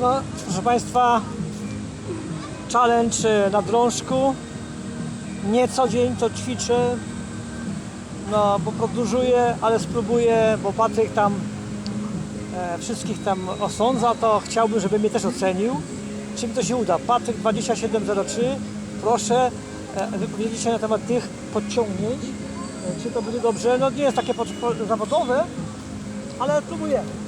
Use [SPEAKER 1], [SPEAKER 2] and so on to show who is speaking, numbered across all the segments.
[SPEAKER 1] No, proszę Państwa, challenge e, na drążku. Nie co dzień to ćwiczę, no bo podróżuję, ale spróbuję, bo Patryk tam e, wszystkich tam osądza, to chciałbym, żeby mnie też ocenił. Czy mi to się uda? Patryk 2703, proszę e, wypowiedzieć się na temat tych podciągnięć. E, czy to będzie dobrze? No nie jest takie zawodowe, ale spróbujemy.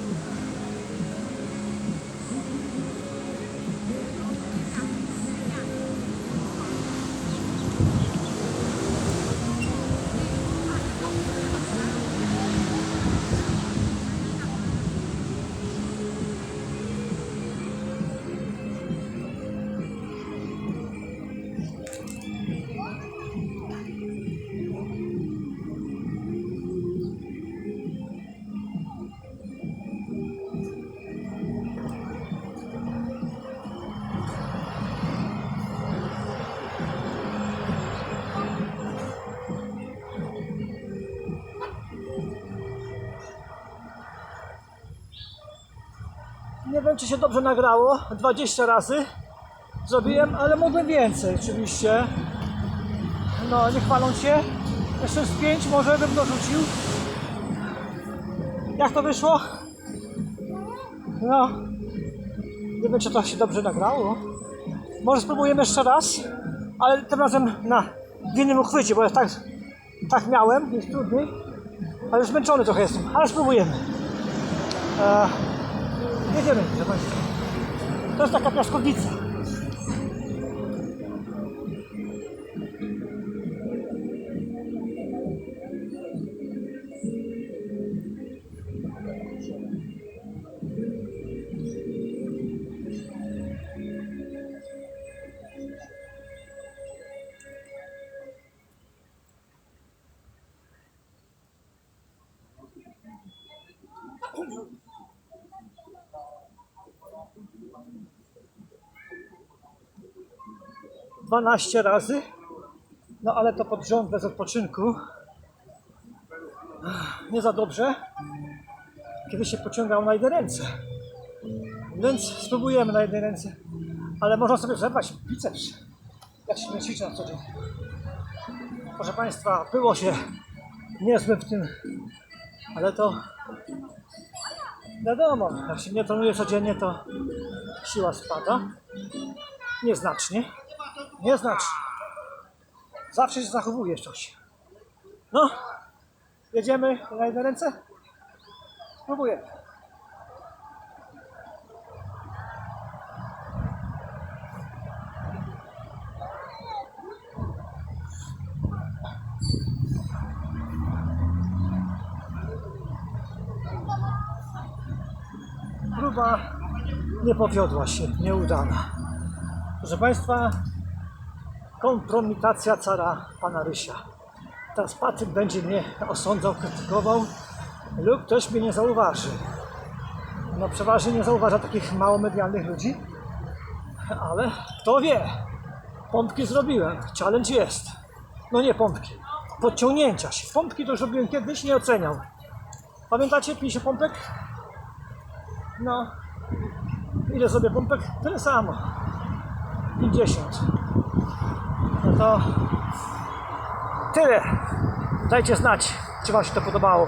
[SPEAKER 1] Nie wiem, czy się dobrze nagrało. 20 razy zrobiłem, ale mogłem więcej, oczywiście. No, nie chwaląc się. Jeszcze z 5 może bym dorzucił. Jak to wyszło? No, nie wiem, czy to się dobrze nagrało. Może spróbujemy jeszcze raz, ale tym razem na w innym uchwycie, bo ja tak, tak miałem, jest trudniej. Ale zmęczony trochę jestem, ale spróbujemy. E, Jedziemy, Państwa. To jest taka piaskownica. Dwanaście razy. No ale to pod rząd bez odpoczynku. Nie za dobrze. Kiedy się pociągał na jednej ręce. Więc spróbujemy na jednej ręce. Ale można sobie zerwać biceps. Jak się nie ćwiczy na co dzień. Proszę Państwa, było się niezłe w tym, ale to wiadomo, jak się nie trenuje codziennie, to siła spada. Nieznacznie. Nieznacznie. Zawsze się zachowuje coś. No, jedziemy na jednej ręce? Spróbuję. Próba nie powiodła się, nieudana. Proszę Państwa, kompromitacja cara pana Rysia. Teraz Patryk będzie mnie osądzał, krytykował lub ktoś mnie nie zauważy. No przeważnie nie zauważa takich mało medialnych ludzi, ale kto wie. Pompki zrobiłem, challenge jest. No nie pompki, podciągnięcia się. Pompki to już robiłem kiedyś, nie oceniał. Pamiętacie 50 pompek? No, ile sobie pompek? Tyle samo. 50. To tyle. Dajcie znać, czy Wam się to podobało.